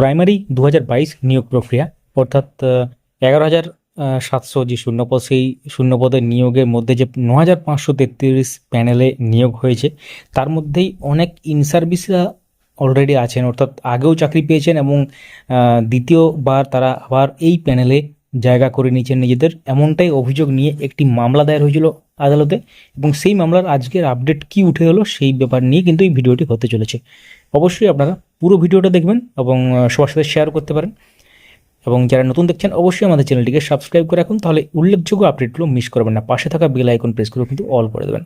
Primary দু হাজার বাইশ নিয়োগ প্রক্রিয়া, অর্থাৎ এগারো হাজার সাতশো যে শূন্যপদ, সেই শূন্যপদের নিয়োগের মধ্যে যে ন হাজার পাঁচশো তেত্রিশ প্যানেলে নিয়োগ হয়েছে, তার মধ্যেই অনেক ইনসার্ভিসরা অলরেডি আছেন, অর্থাৎ আগেও চাকরি পেয়েছেন এবং দ্বিতীয়বার তারা আবার এই প্যানেলে জায়গা করে নিয়েছেন নিজেদের। এমনটাই অভিযোগ নিয়ে একটি মামলা দায়ের হয়েছিল আদালতে এবং সেই মামলার আজকের আপডেট কি উঠে এলো সেই ব্যাপার নিয়ে কিন্তু এই ভিডিওটি হতে চলেছে। অবশ্যই আপনারা পুরো ভিডিওটা দেখবেন এবং সবার সাথে শেয়ার করতে পারেন। এবং যারা নতুন দেখছেন, অবশ্যই আমাদের চ্যানেলটিকে সাবস্ক্রাইব করে রাখুন। তাহলে উল্লেখযোগ্য আপডেটগুলো মিস করবেন না। পাশে থাকা বেল আইকন প্রেস করে কিন্তু অল করে দেবেন।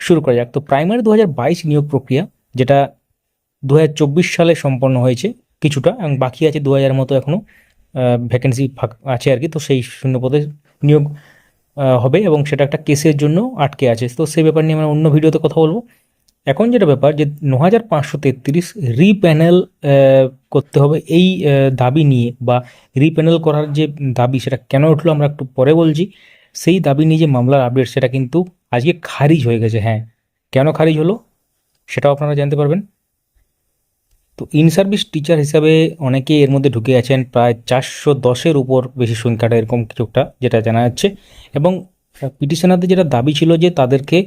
শুরু করা যাক। তো প্রাইমারি দু হাজার বাইশ নিয়োগ প্রক্রিয়া, যেটা দু হাজার চব্বিশ সালে সম্পন্ন হয়েছে কিছুটা এবং বাকি আছে দু হাজার মতো এখনও ভ্যাকেন্সি আছে আর কি, তো সেই শূন্য পদে নিয়োগ হবে এবং সেটা একটা কেসের জন্য আটকে আছে। তো সেই ব্যাপার নিয়ে আমরা অন্য ভিডিওতে কথা বলব। এখন যেটা ব্যাপার যে ন হাজার পাঁচশো তেত্রিশ রিপ্যানেল করতে হবে এই দাবি নিয়ে বা রিপ্যানেল করার যে দাবি সেটা কেন উঠল আমরা একটু পরে বলছি। সেই দাবি নিয়ে যে মামলার আপডেট সেটা কিন্তু আজকে খারিজ হয়ে গেছে হ্যাঁ। কেন খারিজ হলো সেটাও আপনারা জানতে পারবেন। তো ইন সার্ভিস টিচার হিসাবে অনেকে এর মধ্যে ঢুকে আছেন, প্রায় চারশো দশের উপর বেশি সংখ্যাটা এরকম কিছু একটা যেটা জানা যাচ্ছে। এবং পিটিশনারদের যেটা দাবি ছিল যে তাদেরকে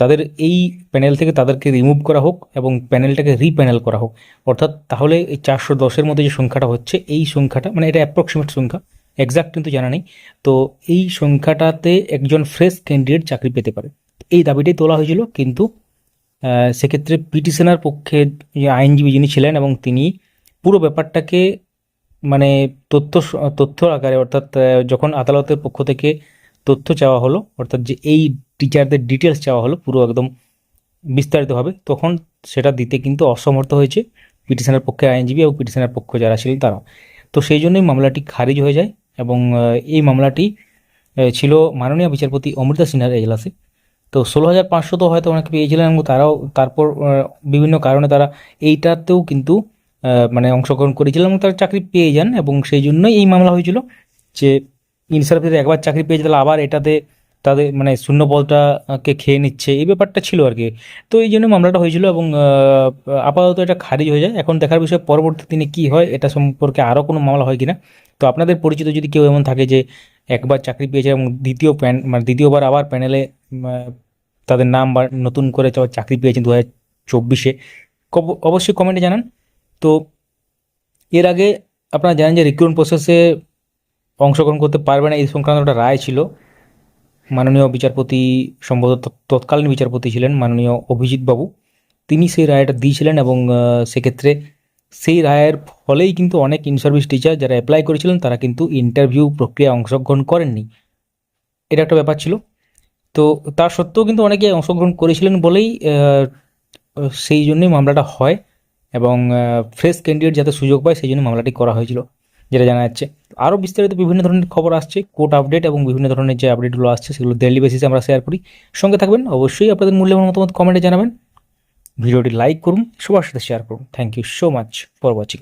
তাদের এই প্যানেল থেকে তাদেরকে রিমুভ করা হোক এবং প্যানেলটাকে রিপ্যানেল করা হোক। অর্থাৎ তাহলে এই চারশো দশের মধ্যে যে সংখ্যাটা হচ্ছে, এই সংখ্যাটা মানে এটা অ্যাপ্রক্সিমেট সংখ্যা এক্সাক্ট কিন্তু জানা নেই। তো এই সংখ্যাটাতে একজন ফ্রেশ ক্যান্ডিডেট চাকরি পেতে পারে। এই দাবিটাই তোলা হয়েছিল, কিন্তু সেক্ষেত্রে পিটিশনার পক্ষে আইনজীবী যিনি ছিলেন এবং তিনি পুরো ব্যাপারটাকে মানে তথ্য তথ্য আকারে অর্থাৎ যখন আদালতের পক্ষ থেকে তথ্য চাওয়া হলো, অর্থাৎ যে এই টিচারদের ডিটেলস চাওয়া হলো পুরো একদম বিস্তারিতভাবে, তখন সেটা দিতে কিন্তু অসমর্থ হয়েছে পিটিশনের পক্ষে আইনজীবী এবং পিটিশনের পক্ষ যারা ছিলেন তারা তো সেই জন্যই মামলাটি খারিজ হয়ে যায় এবং এই মামলাটি ছিল মাননীয় বিচারপতি অমৃতা সিনহার এজলাসে। তো ষোলো হাজার পাঁচশো তো হয়তো অনেকে পেয়েছিলেন এবং তারাও তারপর বিভিন্ন কারণে তারা এইটাতেও কিন্তু মানে অংশগ্রহণ করেছিলেন এবং তারা চাকরি পেয়ে যান এবং সেই জন্যই এই মামলা হয়েছিল যে ইনসার্ভিসে একবার চাকরি পেয়েছে তাহলে আবার এটাতে তাদের মানে শূন্য পদটাকে খেয়ে নিচ্ছে। এই ব্যাপারটা ছিল আর কি। তো এই জন্য মামলাটা হয়েছিল এবং আপাতত এটা খারিজ হয়ে যায়। এখন দেখার বিষয় পরবর্তী দিনে কী হয়, এটা সম্পর্কে আরও কোনো মামলা হয় কিনা। তো আপনাদের পরিচিত যদি কেউ এমন থাকে যে একবার চাকরি পেয়েছে এবং দ্বিতীয় প্যান মানে দ্বিতীয়বার আবার প্যানেলে তাদের নাম বা নতুন করে চাকরি পেয়েছেন দু হাজার চব্বিশে। অবশ্যই কমেন্টে জানান। তো এর আগে আপনারা জানেন যে রিক্রুটমেন্ট প্রসেসে অংশগ্রহণ করতে পারবে না, এই সংক্রান্ত একটা রায় ছিল। মাননীয় বিচারপতি সম্ভবত তৎকালীন বিচারপতি ছিলেন মাননীয় অভিজিৎ বাবু। তিনি সেই রায়টা দিয়েছিলেন এবং সেক্ষেত্রে সেই রায়ের ফলেই কিন্তু অনেক ইন সার্ভিস টিচার যারা অ্যাপ্লাই করেছিলেন, তারা কিন্তু ইন্টারভিউ প্রক্রিয়ায় অংশগ্রহণ করেননি। এটা একটা ব্যাপার ছিল। তো তার সত্ত্বেও কিন্তু অনেকে অংশগ্রহণ করেছিলেন বলেই সেই জন্যই মামলাটা হয় এবং ফ্রেশ ক্যান্ডিডেট যাতে সুযোগ পায়, সেই জন্য মামলাটি করা হয়েছিল, যেটা জানা যাচ্ছে। আরও বিস্তারিত বিভিন্ন ধরনের খবর আসছে, কোর্ট আপডেট এবং বিভিন্ন ধরনের যে আপডেটগুলো আসছে, সেগুলো ডেইলি বেসিসে আমরা শেয়ার করি। সঙ্গে থাকবেন, অবশ্যই আপনাদের মূল্যবান মতামত কমেন্টে জানাবেন। ভিডিওটি লাইক করুন সবার সাথে শেয়ার করুন। Thank you so much for watching